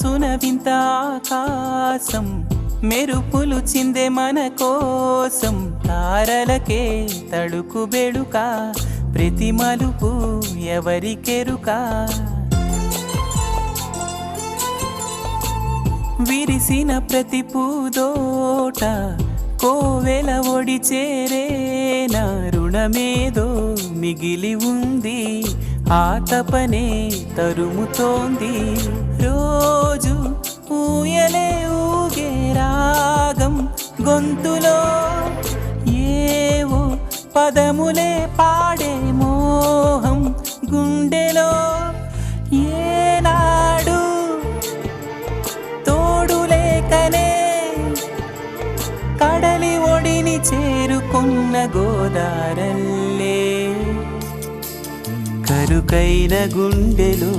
మనసున వింత ఆకాశం మెరుపులు చిందే మన కోసం. తారలకే తడుకు బెడుక ప్రతి మలుపు ఎవరికెరుక? విరిసిన ప్రతి పూదోట కోవెల ఒడి చేరేనా రుణమేదో మిగిలి ఉంది. ఆ తపనే తరుముతోంది. గొంతులో ఏవో పదములే పాడే మోహం గుండెలో ఏనాడు తోడులేకనే కడలి ఒడిని చేరుకున్న గోదారల్లే. కరుకైన గుండెలో